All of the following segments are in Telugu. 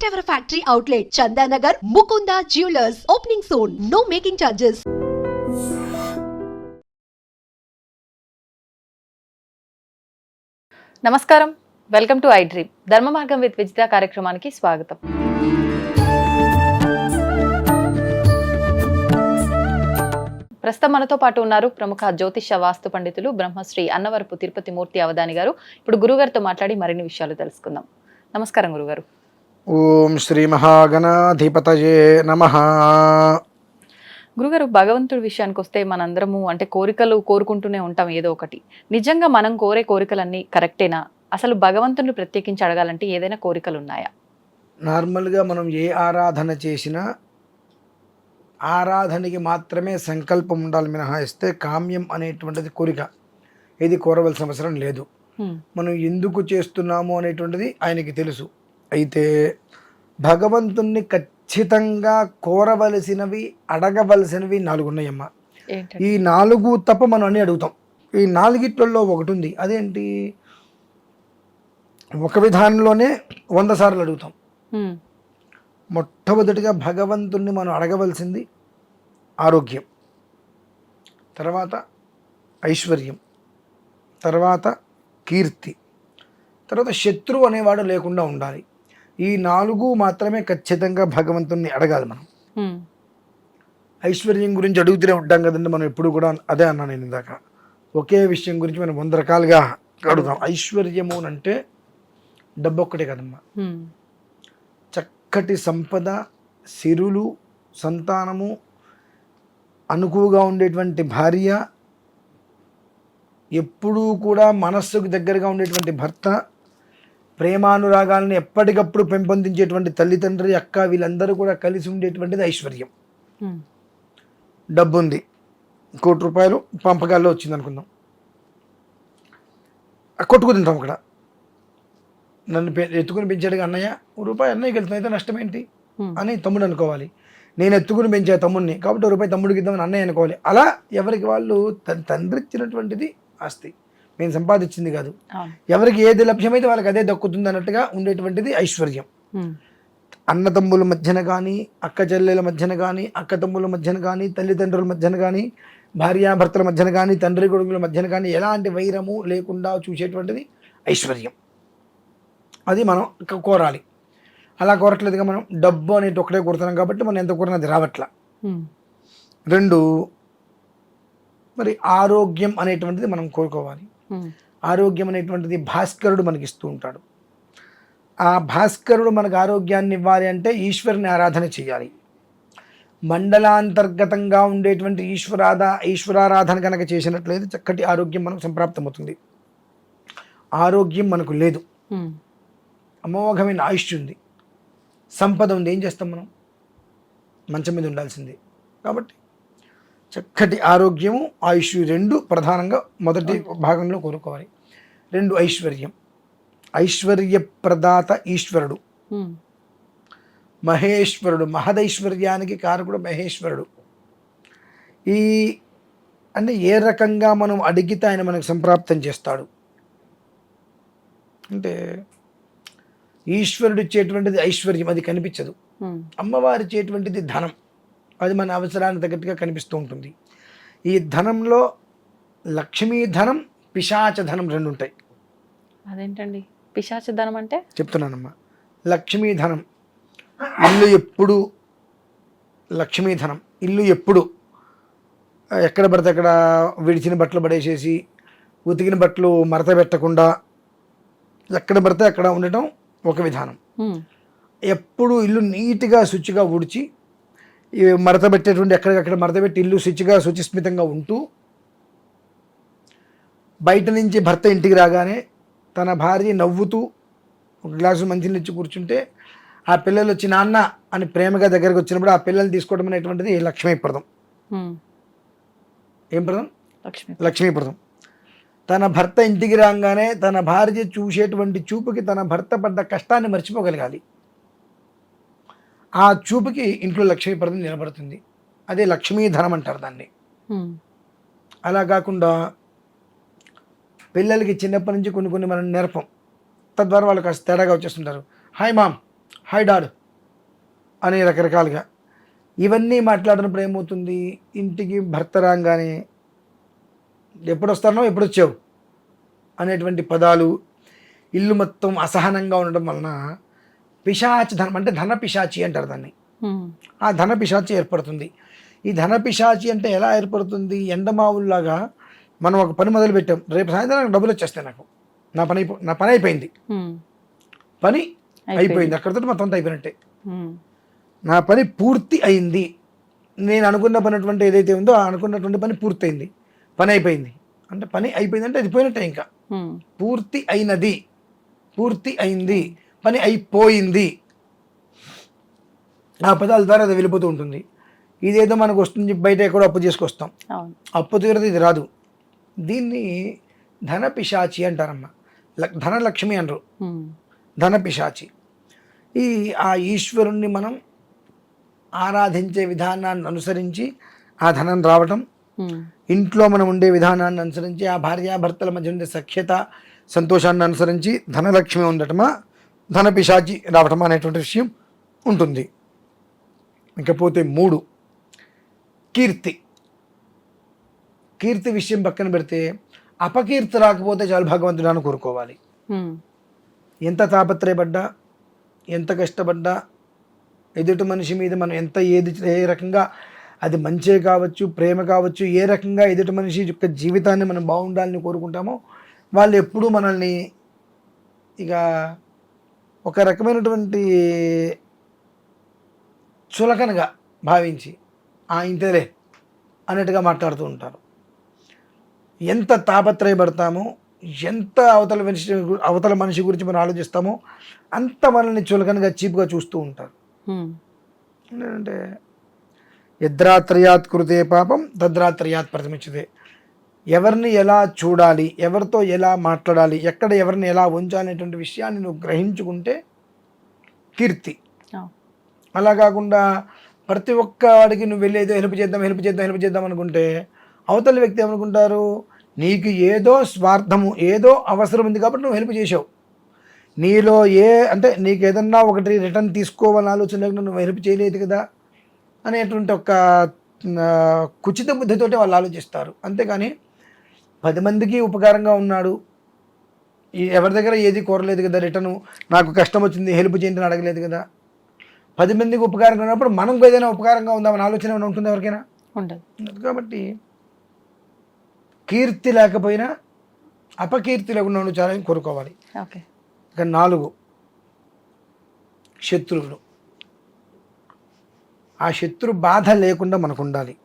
First ever factory outlet Chandanagar Mukunda jewellers opening soon no making charges. నమస్కారం welcome to I dream Dharma Margam with Vijitha కార్యక్రమానికి స్వాగతం ప్రస్తుతం మనతో పాటు ఉన్నారు ప్రముఖ జ్యోతిష వాస్తు పండితులు బ్రహ్మశ్రీ అన్నవరపు తిరుపతి మూర్తి అవధాని గారు. ఇప్పుడు గురుగారితో మాట్లాడి మరిన్ని విషయాలు తెలుసుకుందాం. నమస్కారం గురుగారు. ఓం శ్రీ మహాగణాధిపతయే నమ. గురుగారు భగవంతుడి విషయానికి వస్తే మనందరము అంటే కోరికలు కోరుకుంటూనే ఉంటాం ఏదో ఒకటి. నిజంగా మనం కోరే కోరికలన్నీ కరెక్టేనా? అసలు భగవంతుని ప్రత్యేకించి అడగాలంటే ఏదైనా కోరికలు ఉన్నాయా నార్మల్గా మనం ఏ ఆరాధన చేసినా ఆరాధనకి మాత్రమే సంకల్పం ఉండాలి మినహాయిస్తే కామ్యం అనేటువంటిది కోరిక. ఇది కోరవలసిన అవసరం లేదు. మనం ఎందుకు చేస్తున్నాము అనేటువంటిది ఆయనకి తెలుసు. అయితే భగవంతుణ్ణి ఖచ్చితంగా కోరవలసినవి అడగవలసినవి నాలుగు ఉన్నాయమ్మా ఏంటంటే ఈ నాలుగు తప్ప మనం అన్నీ అడుగుతాం. ఈ నాలుగిట్లలో ఒకటి ఉంది అదేంటి? ఒక విధానంలోనే వంద సార్లు అడుగుతాం. మొట్టమొదటిగా భగవంతుణ్ణి మనం అడగవలసింది ఆరోగ్యం. తర్వాత ఐశ్వర్యం. తర్వాత కీర్తి. తర్వాత శత్రువు అనేవాడు లేకుండా ఉండాలి. ఈ నాలుగు మాత్రమే ఖచ్చితంగా భగవంతుణ్ణి అడగాలి మనం. ఐశ్వర్యం గురించి అడుగుతూనే ఉంటాం కదండి మనం ఎప్పుడు కూడా అదే అన్నా నేను ఇందాక ఒకే విషయం గురించి మనం వంద రకాలుగా అడుగుతాం ఐశ్వర్యము అని అంటే డబ్బు ఒక్కటే కదమ్మా. చక్కటి సంపద సిరులు సంతానము అనుకువగా ఉండేటువంటి భార్య ఎప్పుడూ కూడా మనస్సుకు దగ్గరగా ఉండేటువంటి భర్త ప్రేమానురాగాలను ఎప్పటికప్పుడు పెంపొందించేటువంటి తల్లిదండ్రి అక్క వీళ్ళందరూ కూడా కలిసి ఉండేటువంటిది ఐశ్వర్యం. హ్మ్. డబ్బు ఉంది కోటి రూపాయలు పంపకాల్లో వచ్చింది అనుకుందాం ఆ కొట్టుకు తింటాం అక్కడ. నన్ను ఎత్తుకుని పెంచాడుగా అన్నయ్య రూపాయి అన్నయ్యకి వెళ్తుంది అయితే నష్టం ఏంటి. అని తమ్ముడు అనుకోవాలి. నేను ఎత్తుకుని పెంచా తమ్ముడిని కాబట్టి రూపాయి తమ్ముడికి ఇద్దామని అన్నయ్య అనుకోవాలి. అలా ఎవరికి వాళ్ళు తన తండ్రి ఇచ్చినటువంటిది ఆస్తి. మేము సంపాదించింది కాదు ఎవరికి ఏది లభ్యమైతే వాళ్ళకి అదే దక్కుతుంది అన్నట్టుగా ఉండేటువంటిది ఐశ్వర్యం హ్మ్. అన్నతమ్ముల మధ్యన కానీ అక్క చెల్లెల మధ్యన కానీ అక్క తమ్ముల మధ్యన కానీ తల్లిదండ్రుల మధ్యన కానీ భార్యాభర్తల మధ్యన కానీ తండ్రి కొడుకుల మధ్యన కానీ ఎలాంటి వైరము లేకుండా చూసేటువంటిది ఐశ్వర్యం అది మనం కోరాలి అలా కోరట్లేదుగా మనం డబ్బు అనేది ఒకటే కోరుతున్నాం కాబట్టి మనం ఎంత కోరినా అది రావట్లా. రెండు మరి ఆరోగ్యం అనేటువంటిది మనం కోరుకోవాలి. ఆరోగ్యం అనేటువంటిది భాస్కరుడు మనకి ఇస్తూ ఉంటాడు. ఆ భాస్కరుడు మనకు ఆరోగ్యాన్ని ఇవ్వాలి అంటే ఈశ్వరుని ఆరాధన చేయాలి. మండలాంతర్గతంగా ఉండేటువంటి ఈశ్వరాధ ఈశ్వరారాధన కనుక చేసినట్లయితే చక్కటి ఆరోగ్యం మనకు సంప్రాప్తమవుతుంది. ఆరోగ్యం మనకు లేదు. అమోఘమైన ఆయుష్ ఉంది. సంపద ఉంది. ఏం చేస్తాం మనం? మంచం మీద ఉండాల్సిందే. కాబట్టి చక్కటి ఆరోగ్యము ఆయుష్ రెండు ప్రధానంగా మొదటి భాగంలో కోరుకోవాలి. రెండు ఐశ్వర్యం. ఐశ్వర్య ప్రదాత ఈశ్వరుడు. మహేశ్వరుడు. మహదైశ్వర్యానికి కారకుడు మహేశ్వరుడు. ఈ అంటే ఏ రకంగా మనం అడిగితే ఆయన మనకు సంప్రాప్తం చేస్తాడు? అంటే ఈశ్వరుడు ఇచ్చేటువంటిది ఐశ్వర్యం అది కనిపించదు. అమ్మవారు ఇచ్చేటువంటిది ధనం. అది మన అవసరానికి తగ్గట్టుగా కనిపిస్తూ ఉంటుంది. ఈ ధనంలో లక్ష్మీ ధనం పిశాచ ధనం రెండు ఉంటాయి. అదేంటండి? పిశాచదనం అంటే? చెప్తున్నానమ్మా. లక్ష్మీ ధనం ఇల్లు ఎప్పుడు లక్ష్మీ ధనం ఇల్లు ఎప్పుడు ఎక్కడ పడితే అక్కడ విడిచిన బట్టలు పడేసేసి ఉతికిన బట్టలు మడత పెట్టకుండా ఎక్కడ పడితే అక్కడ ఉండటం ఒక విధానం. ఎప్పుడు ఇల్లు నీట్గా శుచిగా ఊడ్చి ఈ మడత పెట్టేటువంటి ఎక్కడికక్కడ మడత పెట్టి ఇల్లు శుచిగా శుచిస్మితంగా ఉంటూ బయట నుంచి భర్త ఇంటికి రాగానే తన భార్య నవ్వుతూ ఒక గ్లాసు మంచినీళ్ళు ఇచ్చి కూర్చుంటే ఆ పిల్లలు వచ్చి నాన్న అని ప్రేమగా దగ్గరకు వచ్చినప్పుడు ఆ పిల్లల్ని తీసుకోవడం అనేటువంటిది లక్ష్మీప్రదం. ఏం ప్రదం? లక్ష్మి. లక్ష్మీప్రదం. తన భర్త ఇంటికి రాగానే తన భార్య చూసేటువంటి చూపుకి తన భర్త పడ్డ కష్టాన్ని మర్చిపోగలగాలి. ఆ చూపుకి ఇంట్లో లక్ష్మీప్రదం నిలబడుతుంది. అదే లక్ష్మీధనం అంటారు దాన్ని. అలా కాకుండా పిల్లలకి చిన్నప్పటి నుంచి కొన్ని కొన్ని మనం నేర్పం. తద్వారా వాళ్ళు కాస్త తేడాగా వచ్చేస్తుంటారు. హాయ్ మామ్ హై డాడ్ అని రకరకాలుగా. ఇవన్నీ మాట్లాడినప్పుడు ఏమవుతుంది ఇంటికి భర్త రాగానే ఎప్పుడు వస్తానో ఎప్పుడు వచ్చావు అనేటువంటి పదాలు ఇల్లు మొత్తం అసహనంగా ఉండడం వలన పిశాచి ధనం అంటే ధన పిశాచి అంటారు దాన్ని. ఆ ధన పిశాచి ఏర్పడుతుంది. ఈ ధన పిశాచి అంటే ఎలా ఏర్పడుతుంది? ఎండమావుల్లాగా మనం ఒక పని మొదలు పెట్టాం. రేపు సాయంత్రం నాకు డబ్బులు వచ్చేస్తాయి నాకు. నా పని అయిపో నా పని అయిపోయింది. పని అయిపోయింది. అక్కడితో మొత్తం అంతా అయిపోయినట్టే. నా పని పూర్తి అయింది. నేను అనుకున్న పనిటువంటి ఏదైతే ఉందో ఆ అనుకున్నటువంటి పని పూర్తయింది. పని అయిపోయింది. అంటే పని అయిపోయింది అంటే అది పోయినట్టే ఇంకా. పూర్తి అయినది. పూర్తి అయింది. పని అయిపోయింది. ఆ పదాల ద్వారా అది వెళ్ళిపోతూ ఉంటుంది. ఇదేదో మనకు వస్తుంది బయట ఎక్కడో అప్పు చేసుకొస్తాం. అప్పు తీరదు ఇది రాదు. దీన్ని ధన పిశాచి అంటారమ్మ ధనలక్ష్మి అనరు ధన పిశాచి ఈ ఆ ఈశ్వరుణ్ణి మనం ఆరాధించే విధానాన్ని అనుసరించి ఆ ధనం రావటం ఇంట్లో మనం ఉండే విధానాన్ని అనుసరించి ఆ భార్యాభర్తల మధ్య ఉండే సఖ్యత సంతోషాన్ని అనుసరించి ధనలక్ష్మి ఉండటమా? ధన పిశాచి రావటమా అనేటువంటి విషయం ఉంటుంది. ఇకపోతే మూడు. కీర్తి. కీర్తి విషయం పక్కన పెడితే అపకీర్తి రాకపోతే చాలు భగవంతుడాన్ని కోరుకోవాలి. ఉమ్, ఎంత తాపత్రయపడ్డా ఎంత కష్టపడ్డా ఎదుటి మనిషి మీద మనం ఎంత ఏది ఏ రకంగా అది మంచే కావచ్చు ప్రేమ కావచ్చు ఏ రకంగా ఎదుటి మనిషి యొక్క జీవితాన్ని మనం బాగుండాలని కోరుకుంటామో వాళ్ళు ఎప్పుడూ మనల్ని ఇక ఒక రకమైనటువంటి చులకనగా భావించి ఆ ఇంతేలే అన్నట్టుగా మాట్లాడుతూ ఉంటారు. ఎంత తాపత్రయపడతామో ఎంత అవతల మనిషి అవతల మనిషి గురించి మనం ఆలోచిస్తామో అంత మనల్ని చులకనగా చీప్గా చూస్తూ ఉంటారు. ఏంటంటే యద్రాత్రయాత్ కృతే పాపం తద్రాత్రయాత్ ప్రతిమిచ్చదే ఎవరిని ఎలా చూడాలి ఎవరితో ఎలా మాట్లాడాలి ఎక్కడ ఎవరిని ఎలా ఉంచాలి అనేటువంటి విషయాన్ని నువ్వు గ్రహించుకుంటే కీర్తి. అలా కాకుండా ప్రతి ఒక్క వాడికి నువ్వు వెళ్ళి ఏదో హెల్ప్ చేద్దాం హెల్ప్ చేద్దాం హెల్ప్ చేద్దాం అనుకుంటే అవతల వ్యక్తి ఏమనుకుంటారు? నీకు ఏదో స్వార్థము ఏదో అవసరం ఉంది కాబట్టి నువ్వు హెల్ప్ చేసావు. నీలో ఏ అంటే నీకు ఏదన్నా ఒకటి రిటర్న్ తీసుకోవాలని ఆలోచన లేకుండా నువ్వు హెల్ప్ చేయలేదు కదా అనేటువంటి ఒక కుచిత బుద్ధితోటి వాళ్ళు ఆలోచిస్తారు. అంతేగాని పది మందికి ఉపకారంగా ఉన్నాడు. ఈ ఎవరి దగ్గర ఏది కోరలేదు కదా రిటర్న్ నాకు కష్టం వచ్చింది హెల్ప్ చేయండి అడగలేదు కదా. పది మందికి ఉపకారంగా ఉన్నప్పుడు మనకు ఏదైనా ఉపకారంగా ఉందామని ఆలోచన ఏమైనా ఉంటుంది ఎవరికైనా? ఉండదు. ఉండదు కాబట్టి కీర్తి లేకపోయినా అపకీర్తి లేకుండా ఉండాలని కోరుకోవాలి. ఓకే. ఇక నాలుగు శత్రువులు. ఆ శత్రు బాధ లేకుండా మనకు ఉండాలి.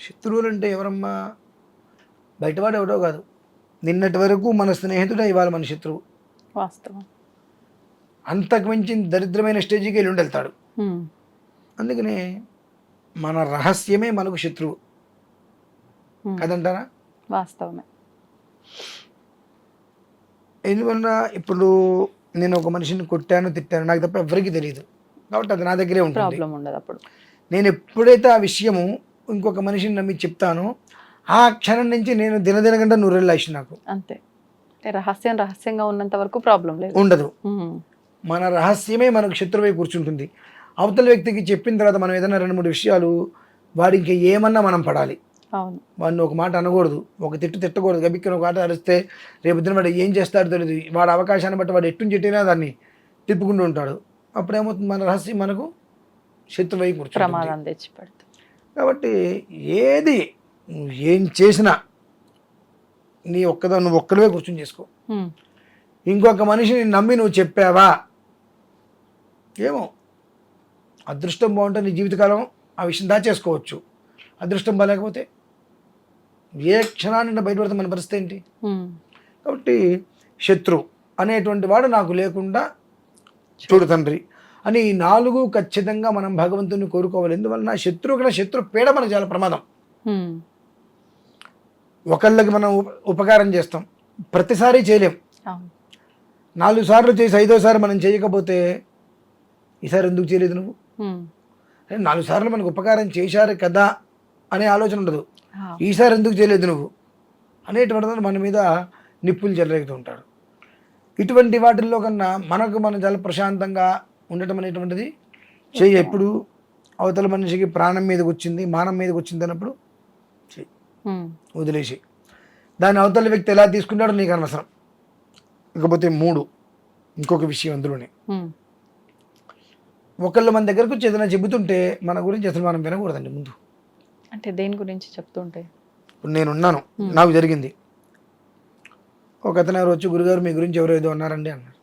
శత్రువులు అంటే ఎవరమ్మా? బయటవాడు ఎవడో కాదు. నిన్నటి వరకు మన స్నేహితుడే ఇవాళ మన శత్రువు. వాస్తవం. అంతకు మించి దరిద్రమైన స్టేజ్కి వెళ్ళి వెళ్తాడు అందుకనే మన రహస్యమే మనకు శత్రువు. కదంటారా? వాస్తవమే. ఎందువలన ఇప్పుడు నేను ఒక మనిషిని కొట్టాను తిట్టాను నాకు తప్ప ఎవరికీ తెలియదు కాబట్టి అది నా దగ్గరే ఉంటుంది. ప్రాబ్లం ఉండదు అప్పుడు. నేను ఎప్పుడైతే ఆ విషయము ఇంకొక మనిషిని నమ్మి చెప్తానో ఆ క్షణం నుంచి నేను దినదినగంట నూరెళ్ళాసి నాకు. అంతే. రహస్యం రహస్యంగా ఉన్నంత వరకు ప్రాబ్లం లేదు. ఉండదు. మన రహస్యమే మనకు శత్రువై కూర్చుంటుంది. అవతల వ్యక్తికి చెప్పిన తర్వాత మనం ఏదైనా రెండు మూడు విషయాలు వాడికి ఏమన్నా మనం పడాలి. వాడిని ఒక మాట అనకూడదు. ఒక తిట్టు తిట్టకూడదు. గబిక్కిన ఒక ఆట అరిస్తే రేపు పొద్దున వాడు ఏం చేస్తాడో తెలియదు వాడు అవకాశాన్ని బట్టి వాడు ఎట్టు చెట్టినా దాన్ని తిప్పుకుంటూ ఉంటాడు. అప్పుడు ఏమవుతుంది? మన రహస్యం మనకు శత్రువై కూర్చుంటుంది. కాబట్టి ఏది నువ్వు ఏం చేసినా నీ ఒక్కదా నువ్వు ఒక్కడవే కూర్చొని చేసుకో. ఇంకొక మనిషిని నమ్మి నువ్వు చెప్పావా? ఏమో. అదృష్టం బాగుంటే నీ జీవితకాలం ఆ విషయం దాచేసుకోవచ్చు అదృష్టం బాగాలేకపోతే ఏ క్షణాన్ని బయటపడితే మన పరిస్థితి ఏంటి? కాబట్టి శత్రు అనేటువంటి వాడు నాకు లేకుండా చూడు తండ్రి అని ఈ నాలుగు ఖచ్చితంగా మనం భగవంతుని కోరుకోవాలి. ఎందువలన? శత్రువు కన్నా శత్రు పీడ మనకు చాలా ప్రమాదం. ఒకళ్ళకి మనం ఉప- ఉపకారం చేస్తాం. ప్రతిసారి చేయలేం. నాలుగు సార్లు చేసి ఐదోసారి మనం చేయకపోతే ఈసారి ఎందుకు చేయలేదు నువ్వు? నాలుగు సార్లు మనకు ఉపకారం చేశారు కదా అనే ఆలోచన ఉండదు. ఈసారి ఎందుకు చేయలేదు నువ్వు? అనేటువంటి మన మీద నిప్పులు చెలరేగుతూ ఉంటాడు ఇటువంటి వాటిల్లో కన్నా మనకు మనం చాలా ప్రశాంతంగా ఉండటం అనేటువంటిది చెయ్యి ఎప్పుడు అవతల మనిషికి ప్రాణం మీదకి వచ్చింది మానం మీదకి వచ్చింది అన్నప్పుడు వదిలేసి. దాన్ని అవతల వ్యక్తి ఎలా తీసుకుంటాడో నీకు అనవసరం. ఇకపోతే మూడు. ఇంకొక విషయం అందులోనే. ఒకళ్ళు మన దగ్గరకు వచ్చి ఏదైనా చెబుతుంటే మన గురించి అసలు మనం వినకూడదండి ముందు. అంటే దేని గురించి చెప్తుంటే? ఇప్పుడు నేనున్నాను. నాకు జరిగింది. ఒక అతను ఎవరు వచ్చి గురుగారు మీ గురించి ఎవరో ఏదో అన్నారండి అన్నారు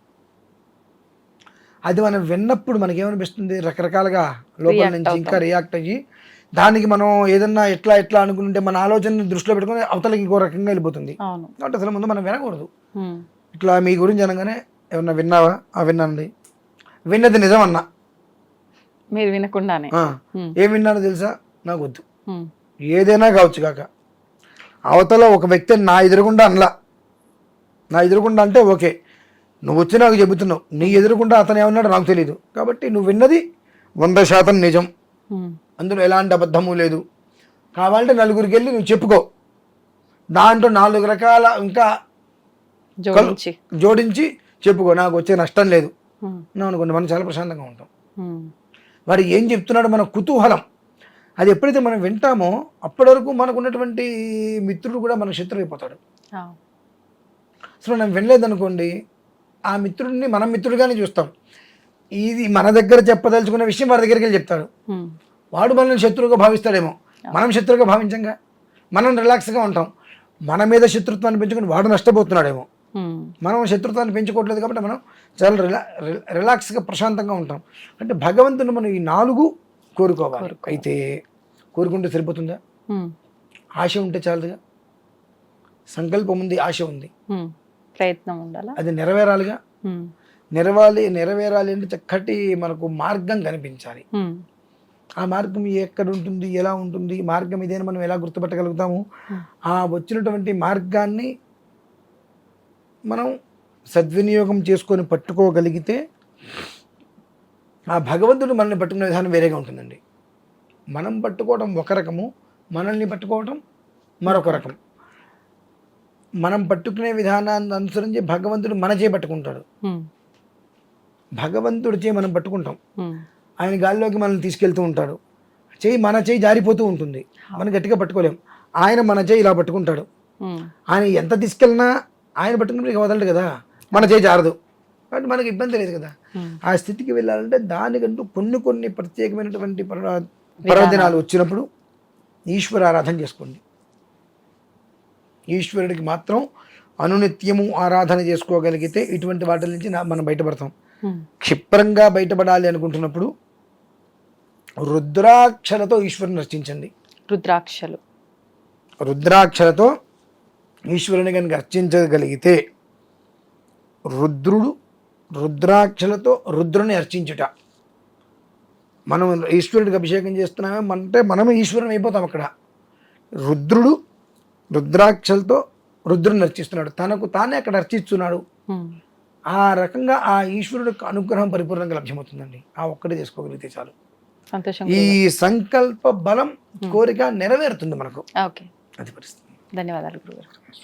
అది మనం విన్నప్పుడు మనకేమనిపిస్తుంది? రకరకాలుగా లోపల నుంచి ఇంకా. రియాక్ట్ అయ్యి దానికి మనం ఏదన్నా ఎట్లా ఎట్లా అనుకుంటే మన ఆలోచనని దృష్టిలో పెట్టుకుని అవతలకి ఇంకో రకంగా వెళ్ళిపోతుంది. కాబట్టి అసలు ముందు మనం వినకూడదు. ఇట్లా మీ గురించి అనగానే ఏమన్నా విన్నావా? ఆ విన్నానండి. విన్నది నిజం అన్నా మీరు వినకుండానే. ఏం విన్నానో తెలుసా? నాకు వద్దు. ఏదైనా కావచ్చు కాక. అవతల ఒక వ్యక్తి నా ఎదురుగుండా అనలా. నా ఎదురుగుండా అంటే ఓకే. నువ్వు వచ్చి నాకు చెబుతున్నావు. నీ ఎదురుగుండా అతను ఏమన్నాడో నాకు తెలియదు కాబట్టి నువ్వు విన్నది వంద శాతం నిజం. అందులో ఎలాంటి అబద్ధము లేదు. కావాలంటే నలుగురికి వెళ్ళి నువ్వు చెప్పుకో. దాంట్లో నాలుగు రకాల ఇంకా జోడించి. జోడించి చెప్పుకో. నాకు వచ్చే నష్టం లేదు. అనుకోండి మనం చాలా ప్రశాంతంగా ఉంటాం. వాడు ఏం చెప్తున్నాడు? మన కుతూహలం. అది ఎప్పుడైతే మనం వింటామో అప్పటి వరకు మనకు ఉన్నటువంటి మిత్రుడు కూడా మన శత్రువు అయిపోతాడు. అసలు మనం వినలేదనుకోండి ఆ మిత్రుడిని మనం మిత్రుడిగానే చూస్తాం. ఇది మన దగ్గర చెప్పదలుచుకున్న విషయం వాడి దగ్గరికి వెళ్ళి చెప్తాడు. వాడు మనల్ని శత్రువుగా భావిస్తాడేమో. మనం శత్రువుగా భావించంగా. మనం రిలాక్స్గా ఉంటాం. మన మీద శత్రుత్వాన్ని పెంచుకుని వాడు నష్టపోతున్నాడేమో. మనం శత్రుత్వాన్ని పెంచుకోవట్లేదు కాబట్టి మనం చాలా రిలా రిలాక్స్గా ప్రశాంతంగా ఉంటాం. అంటే భగవంతుని మనం ఈ నాలుగు కోరుకోవాలి. అయితే కోరుకుంటే సరిపోతుందా? ఆశ ఉంటే చాలదుగా? సంకల్పం ఉంది ఆశ ఉంది. ప్రయత్నం ఉండాలా? అది నెరవేరాలిగా? నెరవాలి నెరవేరాలి అంటే చక్కటి మనకు మార్గం కనిపించాలి. ఆ మార్గం ఎక్కడ ఉంటుంది ఎలా ఉంటుంది మార్గం ఇదేని మనం ఎలా గుర్తుపట్టగలుగుతాము? ఆ. వచ్చినటువంటి మార్గాన్ని మనం సద్వినియోగం చేసుకొని పట్టుకోగలిగితే ఆ భగవంతుడు మనల్ని పట్టుకునే విధానం వేరేగా ఉంటుందండి. మనం పట్టుకోవడం ఒక రకము మనల్ని పట్టుకోవడం మరొక రకం. మనం పట్టుకునే విధానాన్ని అనుసరించి భగవంతుడు మన చేయి పట్టుకుంటాడు. ఉమ్, భగవంతుడి చేయి మనం పట్టుకుంటాం. ఆయన గాల్లోకి మనల్ని తీసుకెళ్తూ ఉంటాడు. చేయి మన చేయి జారిపోతూ ఉంటుంది. మనం గట్టిగా పట్టుకోలేం. ఆయన మన చేయి ఇలా పట్టుకుంటాడు. ఆయన ఎంత తీసుకెళ్ళినా ఆయన పట్టుకున్నప్పుడు ఇక వదలడు కదా. మన చేయి జారదు. కాబట్టి మనకి ఇబ్బంది లేదు కదా. ఆ స్థితికి వెళ్ళాలంటే దానికంటూ కొన్ని కొన్ని ప్రత్యేకమైనటువంటి పర్వదినాలు వచ్చినప్పుడు ఈశ్వర ఆరాధన చేసుకోండి. ఈశ్వరుడికి మాత్రం అనునిత్యము ఆరాధన చేసుకోగలిగితే ఇటువంటి వాటి నుంచి మనం బయటపడతాం. క్షిప్రంగా బయటపడాలి అనుకుంటున్నప్పుడు రుద్రాక్షలతో ఈశ్వరుని రచించండి. రుద్రాక్షలు. రుద్రాక్షలతో ఈశ్వరుని కనుక అర్చించగలిగితే రుద్రుడు రుద్రాక్షలతో రుద్రుని అర్చించుట. మనం ఈశ్వరుడికి అభిషేకం చేస్తున్నామే? అంటే మనమే ఈశ్వరుని అయిపోతాం అక్కడ. రుద్రుడు రుద్రాక్షలతో రుద్రుని అర్చిస్తున్నాడు. తనకు తానే అక్కడ అర్చిస్తున్నాడు. ఆ రకంగా ఆ ఈశ్వరుడు అనుగ్రహం పరిపూర్ణంగా లభ్యమవుతుందండి. ఆ ఒక్కటే చేసుకోగలిగితే చాలు. ఈ సంకల్ప బలం కోరిక నెరవేరుతుంది మనకు. ఓకే. అది పరిస్థితి. ధన్యవాదాలు గురుగారు.